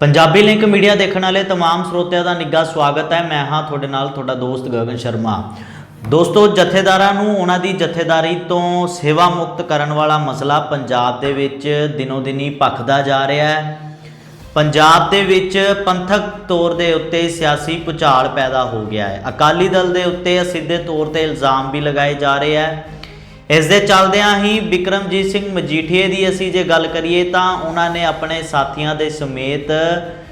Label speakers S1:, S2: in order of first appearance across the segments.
S1: Punjabi link media ਦੇਖਣ ਵਾਲੇ तमाम ਸਰੋਤਿਆਂ ਦਾ ਨਿੱਘਾ ਸਵਾਗਤ ਹੈ ਮੈਂ ਹਾਂ ਤੁਹਾਡੇ ਨਾਲ ਤੁਹਾਡਾ ਦੋਸਤ ਗਗਨ ਸ਼ਰਮਾ ਦੋਸਤੋ ਜਥੇਦਾਰਾਂ ਨੂੰ ਉਹਨਾਂ ਦੀ ਜਥੇਦਾਰੀ ਤੋਂ ਸੇਵਾ ਮੁਕਤ ਕਰਨ ਵਾਲਾ ਮਸਲਾ ਪੰਜਾਬ ਦੇ ਵਿੱਚ ਦਿਨੋ ਦਿਨੀ ਭਖਦਾ ਜਾ ਰਿਹਾ ਹੈ ਪੰਜਾਬ ਦੇ ਵਿੱਚ ਪੰਥਕ ਤੌਰ ਦੇ ਉੱਤੇ ਸਿਆਸੀ ਪੁਚਾਲ ਪੈਦਾ ਹੋ ਗਿਆ ਹੈ ਅਕਾਲੀ ਦਲ ਦੇ ਉੱਤੇ ਸਿੱਧੇ ਤੌਰ ਤੇ ਇਲਜ਼ਾਮ ਵੀ ਲਗਾਏ ਜਾ ਰਹੇ ਹੈ ਇਸ ਦੇ ਚੱਲਦਿਆਂ ਹੀ ਵਿਕਰਮਜੀਤ ਸਿੰਘ ਮਜੀਠੀਏ ਦੀ ਅਸੀਂ ਜੇ ਗੱਲ ਕਰੀਏ ਤਾਂ ਉਹਨਾਂ ਨੇ ਆਪਣੇ ਸਾਥੀਆਂ ਦੇ ਸਮੇਤ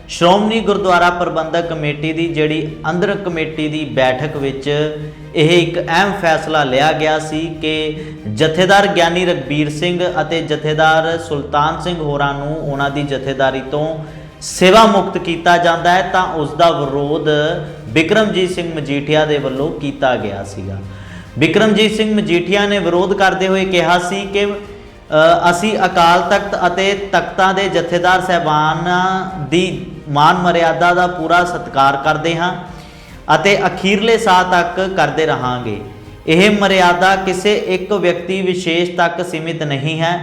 S1: ਸ਼੍ਰੋਮਣੀ ਗੁਰਦੁਆਰਾ ਪ੍ਰਬੰਧਕ ਕਮੇਟੀ ਦੀ ਜਿਹੜੀ ਅੰਦਰ ਕਮੇਟੀ ਦੀ ਬੈਠਕ ਵਿੱਚ ਇਹ ਇੱਕ ਅਹਿਮ ਫੈਸਲਾ ਲਿਆ ਗਿਆ ਸੀ ਕਿ ਜਥੇਦਾਰ ਗਿਆਨੀ ਰਗਬੀਰ ਸਿੰਘ ਅਤੇ ਜਥੇਦਾਰ ਸੁਲਤਾਨ ਸਿੰਘ ਹੋਰਾਂ ਨੂੰ ਉਹਨਾਂ ਦੀ ਜਥੇਦਾਰੀ ਤੋਂ ਸੇਵਾ ਮੁਕਤ ਕੀਤਾ ਜਾਂਦਾ ਹੈ ਤਾਂ ਉਸ ਦਾ ਵਿਰੋਧ ਵਿਕਰਮਜੀਤ ਸਿੰਘ ਮਜੀਠੀਆ ਦੇ ਵੱਲੋਂ ਕੀਤਾ ਗਿਆ ਸੀਗਾ। ਵਿਕਰਮਜੀਤ ਸਿੰਘ ਮਜੀਠੀਆ ਨੇ ਵਿਰੋਧ ਕਰਦੇ ਹੋਏ ਕਿਹਾ ਸੀ ਕਿ ਅਸੀਂ ਅਕਾਲ ਤਖਤ ਅਤੇ ਤਖਤਾਂ ਦੇ ਜਥੇਦਾਰ ਸਹਿਬਾਨਾਂ ਦੀ ਮਾਨ ਮਰਿਆਦਾ ਦਾ ਪੂਰਾ ਸਤਿਕਾਰ ਕਰਦੇ ਹਾਂ ਅਤੇ ਅਖੀਰਲੇ ਸਾਹ ਤੱਕ ਕਰਦੇ ਰਹਾਂਗੇ। ਇਹ ਮਰਿਆਦਾ ਕਿਸੇ ਇੱਕ ਵਿਅਕਤੀ ਵਿਸ਼ੇਸ਼ ਤੱਕ ਸੀਮਿਤ ਨਹੀਂ ਹੈ।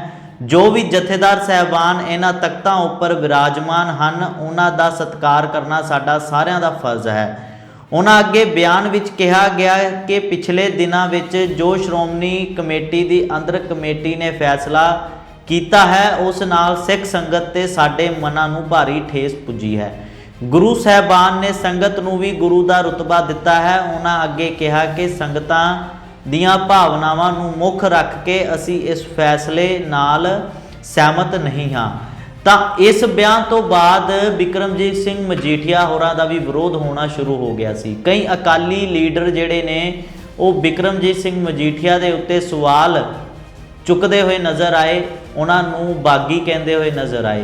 S1: ਜੋ ਵੀ ਜਥੇਦਾਰ ਸਹਿਬਾਨ ਇਹਨਾਂ ਤਖਤਾਂ ਉੱਪਰ ਵਿਰਾਜਮਾਨ ਹਨ, ਉਹਨਾਂ ਦਾ ਸਤਿਕਾਰ ਕਰਨਾ ਸਾਡਾ ਸਾਰਿਆਂ ਦਾ ਫਰਜ਼ ਹੈ। ਉਹਨਾਂ ਅੱਗੇ ਬਿਆਨ ਵਿੱਚ ਕਿਹਾ ਗਿਆ ਕਿ ਪਿਛਲੇ ਦਿਨਾਂ ਵਿੱਚ ਜੋ ਸ਼੍ਰੋਮਣੀ ਕਮੇਟੀ ਦੀ ਅੰਦਰ ਕਮੇਟੀ ਨੇ ਫੈਸਲਾ ਕੀਤਾ ਹੈ, ਉਸ ਨਾਲ ਸਿੱਖ ਸੰਗਤ ਤੇ ਸਾਡੇ ਮਨਾਂ ਨੂੰ ਭਾਰੀ ਠੇਸ ਪੁੱਜੀ ਹੈ। ਗੁਰੂ ਸਾਹਿਬਾਨ ਨੇ ਸੰਗਤ ਨੂੰ ਵੀ ਗੁਰੂ ਦਾ ਰਤਬਾ ਦਿੱਤਾ ਹੈ। ਉਹਨਾਂ ਅੱਗੇ ਕਿਹਾ ਕਿ ਸੰਗਤਾਂ ਦੀਆਂ ਭਾਵਨਾਵਾਂ ਨੂੰ ਮੁੱਖ ਰੱਖ ਕੇ ਅਸੀਂ ਇਸ ਫੈਸਲੇ ਨਾਲ ਸਹਿਮਤ ਨਹੀਂ ਹਾਂ। ਤਾਂ ਇਸ ਬਿਆਨ ਤੋਂ ਬਾਅਦ ਵਿਕਰਮਜੀਤ ਸਿੰਘ ਮਜੀਠੀਆ ਹੋਰਾਂ ਦਾ ਵੀ ਵਿਰੋਧ ਹੋਣਾ ਸ਼ੁਰੂ ਹੋ ਗਿਆ ਸੀ। ਕਈ ਅਕਾਲੀ ਲੀਡਰ ਜਿਹੜੇ ਨੇ, ਉਹ ਵਿਕਰਮਜੀਤ ਸਿੰਘ ਮਜੀਠੀਆ ਦੇ ਉੱਤੇ ਸਵਾਲ ਚੁੱਕਦੇ ਹੋਏ ਨਜ਼ਰ ਆਏ, ਉਹਨਾਂ ਨੂੰ ਬਾਗੀ ਕਹਿੰਦੇ ਹੋਏ ਨਜ਼ਰ ਆਏ।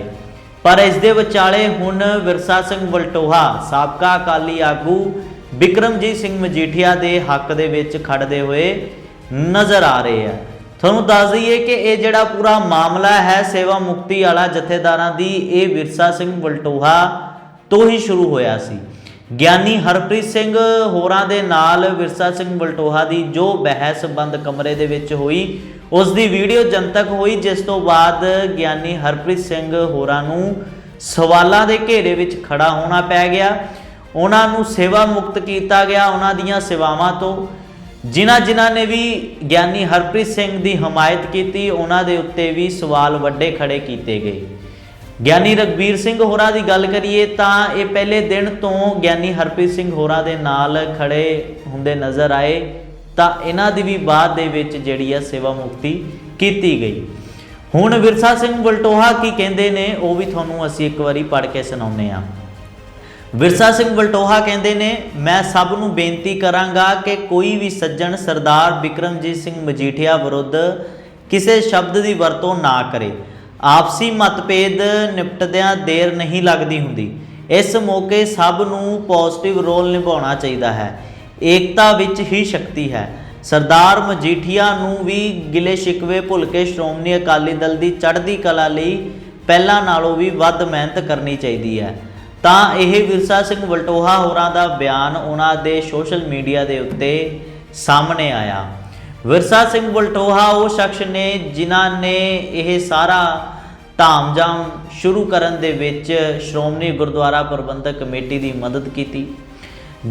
S1: ਪਰ ਇਸ ਦੇ ਵਿਚਾਲੇ ਹੁਣ ਵਿਰਸਾ ਸਿੰਘ ਬਲਟੋਹਾ ਸਾਬਕਾ ਅਕਾਲੀ ਆਗੂ ਵਿਕਰਮਜੀਤ ਸਿੰਘ ਮਜੀਠੀਆ ਦੇ ਹੱਕ ਦੇ ਵਿੱਚ ਖੜਦੇ ਹੋਏ ਨਜ਼ਰ ਆ ਰਹੇ ਆ। ਤੁਹਾਨੂੰ ਦੱਸ ਦਈਏ ਕਿ ਇਹ ਜਿਹੜਾ ਪੂਰਾ ਮਾਮਲਾ ਹੈ, ਸੇਵਾ ਮੁਕਤੀ ਵਾਲਾ ਜਥੇਦਾਰਾਂ ਦੀ, ਇਹ ਵਿਰਸਾ ਸਿੰਘ ਬਲਟੋਹਾ ਤੋਂ ਹੀ ਸ਼ੁਰੂ ਹੋਇਆ ਸੀ। ਗਿਆਨੀ ਹਰਪ੍ਰੀਤ ਸਿੰਘ ਹੋਰਾਂ ਦੇ ਨਾਲ ਵਿਰਸਾ ਸਿੰਘ ਬਲਟੋਹਾ ਦੀ ਜੋ ਬਹਿਸ ਬੰਦ ਕਮਰੇ ਦੇ ਵਿੱਚ ਹੋਈ, ਉਸ ਦੀ ਵੀਡੀਓ ਜਨਤਕ ਹੋਈ, ਜਿਸ ਤੋਂ ਬਾਅਦ ਗਿਆਨੀ ਹਰਪ੍ਰੀਤ ਸਿੰਘ ਹੋਰਾਂ ਨੂੰ ਸਵਾਲਾਂ ਦੇ ਘੇਰੇ ਵਿੱਚ ਖੜਾ ਹੋਣਾ ਪੈ ਗਿਆ। ਉਹਨਾਂ ਨੂੰ ਸੇਵਾ ਮੁਕਤ ਕੀਤਾ ਗਿਆ ਉਹਨਾਂ ਦੀਆਂ ਸੇਵਾਵਾਂ ਤੋਂ। ਜਿਨ੍ਹਾਂ ਜਿਨ੍ਹਾਂ ਨੇ ਵੀ ਗਿਆਨੀ ਹਰਪ੍ਰੀਤ ਸਿੰਘ ਦੀ ਹਮਾਇਤ ਕੀਤੀ, ਉਹਨਾਂ ਦੇ ਉੱਤੇ ਵੀ ਸਵਾਲ ਵੱਡੇ ਖੜੇ ਕੀਤੇ ਗਏ। ਗਿਆਨੀ ਰਗਬੀਰ ਸਿੰਘ ਹੋਰਾਂ ਦੀ ਗੱਲ ਕਰੀਏ ਤਾਂ ਇਹ ਪਹਿਲੇ ਦਿਨ ਤੋਂ ਗਿਆਨੀ ਹਰਪ੍ਰੀਤ ਸਿੰਘ ਹੋਰਾਂ ਦੇ ਨਾਲ ਖੜੇ ਹੁੰਦੇ ਨਜ਼ਰ ਆਏ, ਤਾਂ ਇਹਨਾਂ ਦੀ ਵੀ ਬਾਅਦ ਦੇ ਵਿੱਚ ਜਿਹੜੀ ਆ ਸੇਵਾ ਮੁਕਤੀ ਕੀਤੀ ਗਈ। ਹੁਣ ਵਿਰਸਾ ਸਿੰਘ ਬਲਟੋਹਾ ਕੀ ਕਹਿੰਦੇ ਨੇ, ਉਹ ਵੀ ਤੁਹਾਨੂੰ ਅਸੀਂ ਇੱਕ ਵਾਰੀ ਪੜ੍ਹ ਕੇ ਸੁਣਾਉਂਦੇ ਹਾਂ। ਵਿਰਸਾ ਸਿੰਘ ਬਲਟੋਹਾ ਕਹਿੰਦੇ ਨੇ, ਮੈਂ ਸਭ ਨੂੰ ਬੇਨਤੀ ਕਰਾਂਗਾ ਕਿ ਕੋਈ ਵੀ ਸੱਜਣ ਸਰਦਾਰ ਵਿਕਰਮਜੀਤ ਸਿੰਘ ਮਜੀਠੀਆ ਵਿਰੁੱਧ ਕਿਸੇ ਸ਼ਬਦ ਦੀ ਵਰਤੋਂ ਨਾ ਕਰੇ। ਆਪਸੀ ਮਤਭੇਦ ਨਿਪਟਦਿਆਂ ਦੇਰ ਨਹੀਂ ਲੱਗਦੀ ਹੁੰਦੀ। ਇਸ ਮੌਕੇ ਸਭ ਨੂੰ ਪੋਜ਼ਿਟਿਵ ਰੋਲ ਨਿਭਾਉਣਾ ਚਾਹੀਦਾ ਹੈ। ਏਕਤਾ ਵਿੱਚ ਹੀ ਸ਼ਕਤੀ ਹੈ। ਸਰਦਾਰ ਮਜੀਠੀਆ ਨੂੰ ਵੀ ਗਿਲੇ ਸ਼ਿਕਵੇ ਭੁੱਲ ਕੇ ਸ਼੍ਰੋਮਣੀ ਅਕਾਲੀ ਦਲ ਦੀ ਚੜ੍ਹਦੀ ਕਲਾ ਲਈ ਪਹਿਲਾਂ ਨਾਲੋਂ ਵੀ ਵੱਧ ਮਿਹਨਤ ਕਰਨੀ ਚਾਹੀਦੀ ਹੈ। ਤਾਂ ਇਹ ਵਿਰਸਾ ਸਿੰਘ ਵਲਟੋਹਾ ਹੋਰਾਂ ਦਾ ਬਿਆਨ ਉਹਨਾਂ ਦੇ ਸੋਸ਼ਲ ਮੀਡੀਆ ਦੇ ਉੱਤੇ ਸਾਹਮਣੇ ਆਇਆ। ਵਿਰਸਾ ਸਿੰਘ ਵਲਟੋਹਾ ਉਹ ਸ਼ਖਸ ਨੇ ਜਿਨ੍ਹਾਂ ਨੇ ਇਹ ਸਾਰਾ ਧਾਮਜਾਮ ਸ਼ੁਰੂ ਕਰਨ ਦੇ ਵਿੱਚ ਸ਼੍ਰੋਮਣੀ ਗੁਰਦੁਆਰਾ ਪ੍ਰਬੰਧਕ ਕਮੇਟੀ ਦੀ ਮਦਦ ਕੀਤੀ।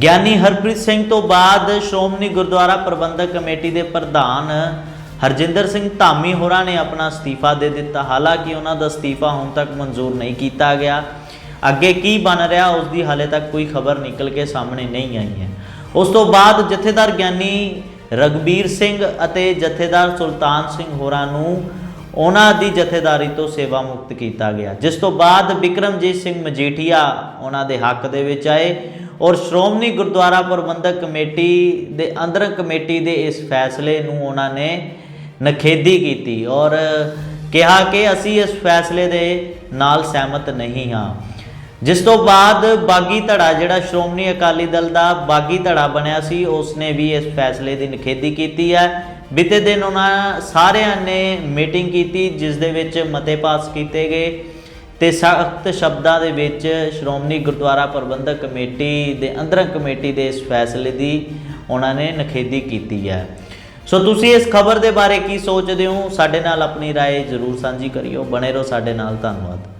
S1: ਗਿਆਨੀ ਹਰਪ੍ਰੀਤ ਸਿੰਘ ਤੋਂ ਬਾਅਦ ਸ਼੍ਰੋਮਣੀ ਗੁਰਦੁਆਰਾ ਪ੍ਰਬੰਧਕ ਕਮੇਟੀ ਦੇ ਪ੍ਰਧਾਨ ਹਰਜਿੰਦਰ ਸਿੰਘ ਧਾਮੀ ਹੋਰਾਂ ਨੇ ਆਪਣਾ ਅਸਤੀਫਾ ਦੇ ਦਿੱਤਾ। ਹਾਲਾਂਕਿ ਉਹਨਾਂ ਦਾ ਅਸਤੀਫਾ ਹੁਣ ਤੱਕ ਮਨਜ਼ੂਰ ਨਹੀਂ ਕੀਤਾ ਗਿਆ। ਅੱਗੇ ਕੀ ਬਣ ਰਿਹਾ ਉਸ ਦੀ ਹਾਲੇ ਤੱਕ ਕੋਈ ਖਬਰ ਨਿਕਲ ਕੇ ਸਾਹਮਣੇ ਨਹੀਂ ਆਈ ਹੈ। ਉਸ ਤੋਂ ਬਾਅਦ ਜਥੇਦਾਰ ਗਿਆਨੀ ਰਗਬੀਰ ਸਿੰਘ ਅਤੇ ਜਥੇਦਾਰ ਸੁਲਤਾਨ ਸਿੰਘ ਹੋਰਾਂ ਨੂੰ ਉਹਨਾਂ ਦੀ ਜਥੇਦਾਰੀ ਤੋਂ ਸੇਵਾ ਮੁਕਤ ਕੀਤਾ ਗਿਆ, ਜਿਸ ਤੋਂ ਬਾਅਦ ਵਿਕਰਮਜੀਤ ਸਿੰਘ ਮਜੀਠੀਆ ਉਹਨਾਂ ਦੇ ਹੱਕ ਦੇ ਵਿੱਚ ਆਏ ਔਰ ਸ਼੍ਰੋਮਣੀ ਗੁਰਦੁਆਰਾ ਪ੍ਰਬੰਧਕ ਕਮੇਟੀ ਦੇ ਅੰਦਰ ਕਮੇਟੀ ਦੇ ਇਸ ਫੈਸਲੇ ਨੂੰ ਉਹਨਾਂ ਨੇ ਨਖੇਦੀ ਕੀਤੀ ਔਰ ਕਿਹਾ ਕਿ ਅਸੀਂ ਇਸ ਫੈਸਲੇ ਦੇ ਨਾਲ ਸਹਿਮਤ ਨਹੀਂ ਹਾਂ। ਜਿਸ ਤੋਂ ਬਾਅਦ ਬਾਗੀ ਧੜਾ ਜਿਹੜਾ ਸ਼੍ਰੋਮਣੀ ਅਕਾਲੀ ਦਲ ਦਾ ਬਾਗੀ ਧੜਾ ਬਣਿਆ ਸੀ ਉਸਨੇ ਵੀ ਇਸ ਫੈਸਲੇ ਦੀ ਨਿਖੇਧੀ ਕੀਤੀ ਹੈ ਬੀਤੇ ਦਿਨ ਉਹਨਾਂ ਸਾਰਿਆਂ ਨੇ ਮੀਟਿੰਗ ਕੀਤੀ ਜਿਸ ਦੇ ਵਿੱਚ ਮਤੇ ਪਾਸ ਕੀਤੇ ਗਏ ਤੇ ਸਖਤ ਸ਼ਬਦਾਂ ਦੇ ਵਿੱਚ ਸ਼੍ਰੋਮਣੀ ਗੁਰਦੁਆਰਾ ਪ੍ਰਬੰਧਕ ਕਮੇਟੀ ਦੇ ਅੰਦਰ ਕਮੇਟੀ ਦੇ ਇਸ ਫੈਸਲੇ ਦੀ ਉਹਨਾਂ ਨੇ ਨਿਖੇਧੀ ਕੀਤੀ ਹੈ ਸੋ ਤੁਸੀਂ ਇਸ ਖਬਰ ਦੇ ਬਾਰੇ ਕੀ ਸੋਚਦੇ ਹੋ ਸਾਡੇ ਨਾਲ ਆਪਣੀ رائے ਜ਼ਰੂਰ ਸਾਂਝੀ ਕਰਿਓ ਬਣੇ ਰਹੋ ਸਾਡੇ ਨਾਲ ਧੰਨਵਾਦ